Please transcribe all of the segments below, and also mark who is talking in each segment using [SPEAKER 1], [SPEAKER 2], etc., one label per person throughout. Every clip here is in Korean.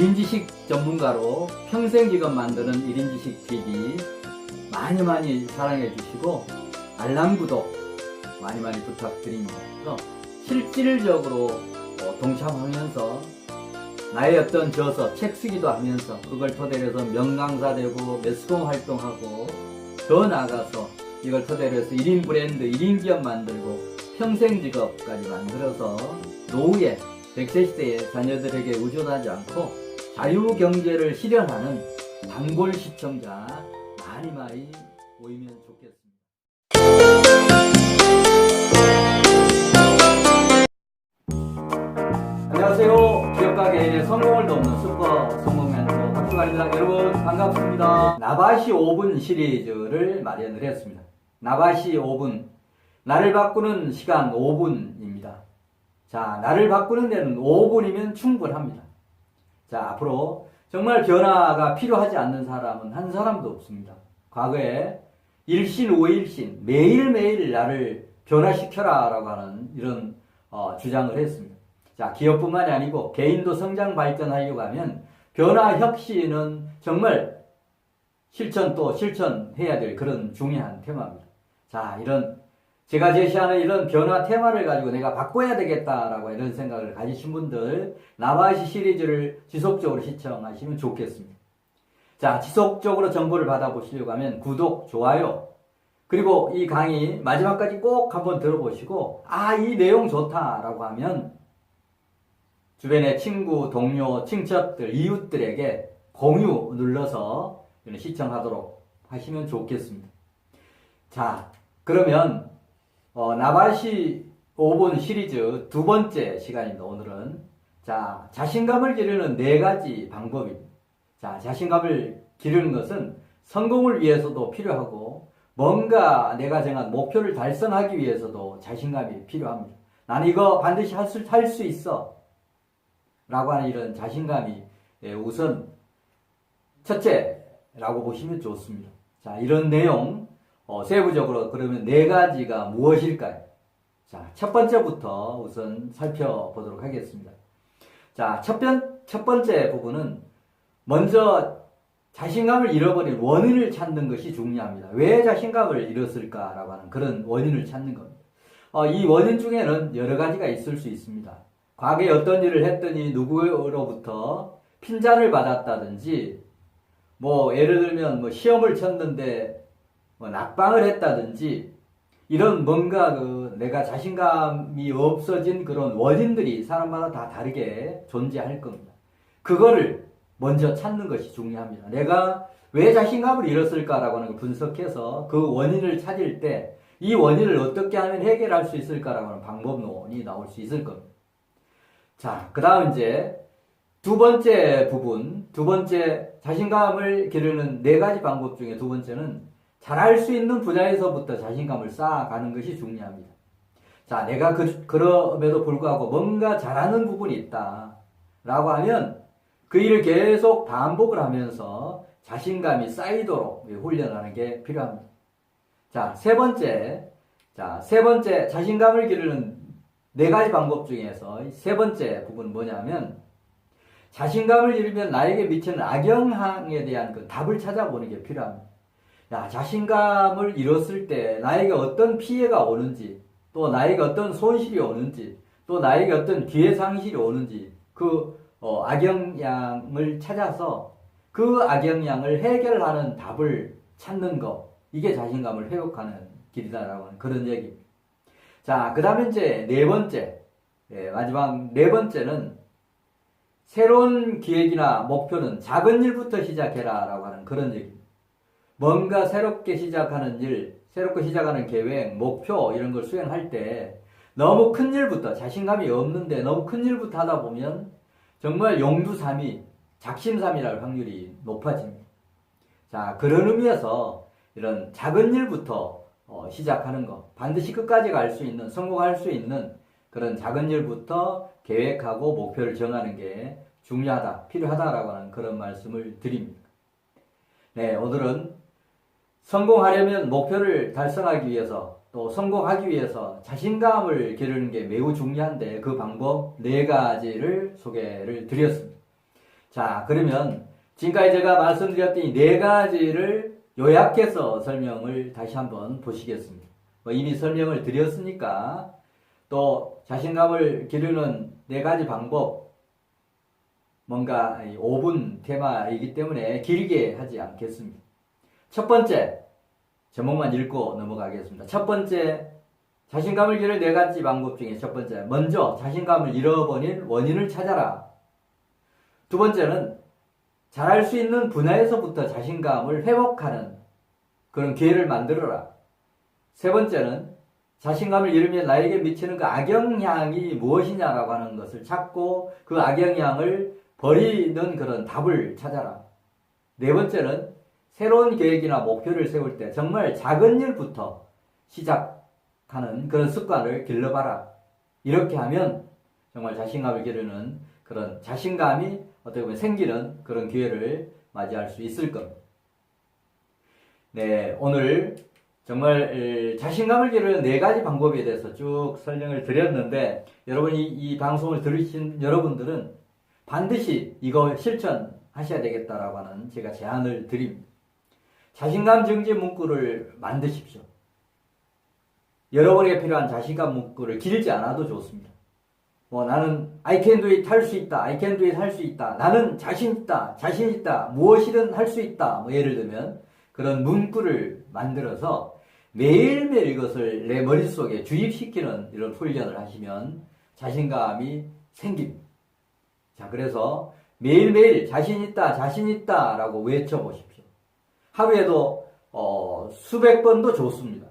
[SPEAKER 1] 1인 지식 전문가로 평생 직업 만드는 1인 지식 TV 많이 많이 사랑해 주시고 알람 구독 많이 많이 부탁드립니다. 실질적으로 어, 동참하면서 나의 어떤 저서 책 쓰기도 하면서 그걸 토대로 해서 명강사 되고 매스컴 활동하고 더 나아가서 이걸 토대로 해서 1인 브랜드, 1인 기업 만들고 평생 직업까지 만들어서 노후에 100세 시대의 자녀들에게 의존하지 않고 자유 경제를 실현하는 단골 시청자 많이 많이 모이면 좋겠습니다. 안녕하세요. 기업가 개인의 성공을 돕는 슈퍼 성공 멘토 박주관입니다. 여러분 반갑습니다. 나바시 5분 시리즈를 마련을 했습니다. 나바시 5분 나를 바꾸는 시간 5분입니다. 자, 나를 바꾸는 데는 5분이면 충분합니다. 자, 앞으로 정말 변화가 필요하지 않는 사람은 한 사람도 없습니다. 과거에 일신 오일신 매일매일 나를 변화시켜라 라고 하는 이런 어, 주장을 했습니다. 자, 기업뿐만이 아니고 개인도 성장 발전하려고 하면 변화 혁신은 정말 실천 또 실천해야 될 그런 중요한 테마입니다. 자, 이런 제가 제시하는 이런 변화 테마를 가지고 내가 바꿔야 되겠다라고 이런 생각을 가지신 분들 나바시 시리즈를 지속적으로 시청하시면 좋겠습니다. 자, 지속적으로 정보를 받아보시려고 하면 구독, 좋아요, 그리고 이 강의 마지막까지 꼭 한번 들어보시고 아, 이 내용 좋다라고 하면 주변의 친구, 동료, 친척들, 이웃들에게 공유 눌러서 시청하도록 하시면 좋겠습니다. 자, 그러면 어, 나바시 5분 시리즈 두 번째 시간입니다. 오늘은 자 자신감을 기르는 네 가지 방법입니다. 자 자신감을 기르는 것은 성공을 위해서도 필요하고 뭔가 내가 정한 목표를 달성하기 위해서도 자신감이 필요합니다. 난 이거 반드시 할 수 할 수 있어 라고 하는 이런 자신감이 예, 우선 첫째라고 보시면 좋습니다. 자 이런 내용 어, 세부적으로 그러면 네 가지가 무엇일까요? 자, 첫 번째부터 우선 살펴보도록 하겠습니다. 자, 첫, 번, 첫 번째 부분은 먼저 자신감을 잃어버린 원인을 찾는 것이 중요합니다. 왜 자신감을 잃었을까라고 하는 그런 원인을 찾는 겁니다. 어, 이 원인 중에는 여러 가지가 있을 수 있습니다. 과거에 어떤 일을 했더니 누구로부터 핀잔을 받았다든지, 뭐, 예를 들면 뭐 시험을 쳤는데 뭐 낙방을 했다든지 이런 뭔가 그 내가 자신감이 없어진 그런 원인들이 사람마다 다 다르게 존재할 겁니다. 그거를 먼저 찾는 것이 중요합니다. 내가 왜 자신감을 잃었을까라고 하는 걸 분석해서 그 원인을 찾을 때 이 원인을 어떻게 하면 해결할 수 있을까라고 하는 방법론이 나올 수 있을 겁니다. 자, 그 다음 이제 두 번째 부분, 두 번째 자신감을 기르는 네 가지 방법 중에 두 번째는 잘할 수 있는 분야에서부터 자신감을 쌓아가는 것이 중요합니다. 자, 내가 그, 그럼에도 불구하고 뭔가 잘하는 부분이 있다. 라고 하면 그 일을 계속 반복을 하면서 자신감이 쌓이도록 훈련하는 게 필요합니다. 자, 세 번째. 자, 세 번째 자신감을 기르는 네 가지 방법 중에서 세 번째 부분은 뭐냐면 자신감을 잃으면 나에게 미치는 악영향에 대한 그 답을 찾아보는 게 필요합니다. 야, 자신감을 잃었을 때 나에게 어떤 피해가 오는지, 또 나에게 어떤 손실이 오는지, 또 나에게 어떤 기회 상실이 오는지, 그 어, 악영향을 찾아서 그 악영향을 해결하는 답을 찾는 것, 이게 자신감을 회복하는 길이다라고 하는 그런 얘기입니다. 자, 그 다음에 이제 네 번째, 예, 마지막 네 번째는 새로운 기획이나 목표는 작은 일부터 시작해라라고 하는 그런 얘기입니다. 뭔가 새롭게 시작하는 일, 새롭게 시작하는 계획, 목표 이런 걸 수행할 때 너무 큰 일부터 자신감이 없는데 너무 큰 일부터 하다 보면 정말 용두삼이 작심삼일할 확률이 높아집니다. 자 그런 의미에서 이런 작은 일부터 어, 시작하는 것 반드시 끝까지 갈 수 있는 성공할 수 있는 그런 작은 일부터 계획하고 목표를 정하는 게 중요하다 필요하다라고 하는 그런 말씀을 드립니다. 네 오늘은 성공하려면 목표를 달성하기 위해서 또 성공하기 위해서 자신감을 기르는 게 매우 중요한데 그 방법 네 가지를 소개를 드렸습니다. 자, 그러면 지금까지 제가 말씀드렸던 이 네 가지를 요약해서 설명을 다시 한번 보시겠습니다. 뭐 이미 설명을 드렸으니까 또 자신감을 기르는 네 가지 방법 뭔가 5분 테마이기 때문에 길게 하지 않겠습니다. 첫 번째 제목만 읽고 넘어가겠습니다. 첫 번째 자신감을 기를 네 가지 방법 중에 첫 번째 먼저 자신감을 잃어버린 원인을 찾아라. 두 번째는 잘할 수 있는 분야에서부터 자신감을 회복하는 그런 기회를 만들어라. 세 번째는 자신감을 잃으면 나에게 미치는 그 악영향이 무엇이냐라고 하는 것을 찾고 그 악영향을 버리는 그런 답을 찾아라. 네 번째는 새로운 계획이나 목표를 세울 때 정말 작은 일부터 시작하는 그런 습관을 길러봐라. 이렇게 하면 정말 자신감을 기르는 그런 자신감이 어떻게 보면 생기는 그런 기회를 맞이할 수 있을 겁니다. 네, 오늘 정말 자신감을 기르는 네 가지 방법에 대해서 쭉 설명을 드렸는데 여러분이 이 방송을 들으신 여러분들은 반드시 이거 실천하셔야 되겠다라고 하는 제가 제안을 드립니다. 자신감 증진 문구를 만드십시오. 여러분에게 필요한 자신감 문구를 길지 않아도 좋습니다. 뭐 나는 I can do it 할 수 있다. I can do it 할 수 있다. 나는 자신 있다. 자신 있다. 무엇이든 할 수 있다. 뭐 예를 들면 그런 문구를 만들어서 매일매일 이것을 내 머릿속에 주입시키는 이런 훈련을 하시면 자신감이 생깁니다. 자, 그래서 매일매일 자신 있다, 자신 있다 라고 외쳐보십시오. 하루에도 어, 수백 번도 좋습니다.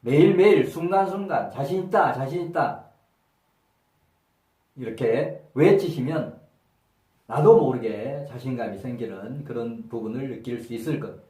[SPEAKER 1] 매일매일 순간순간 자신 있다, 자신 있다 이렇게 외치시면 나도 모르게 자신감이 생기는 그런 부분을 느낄 수 있을 겁니다.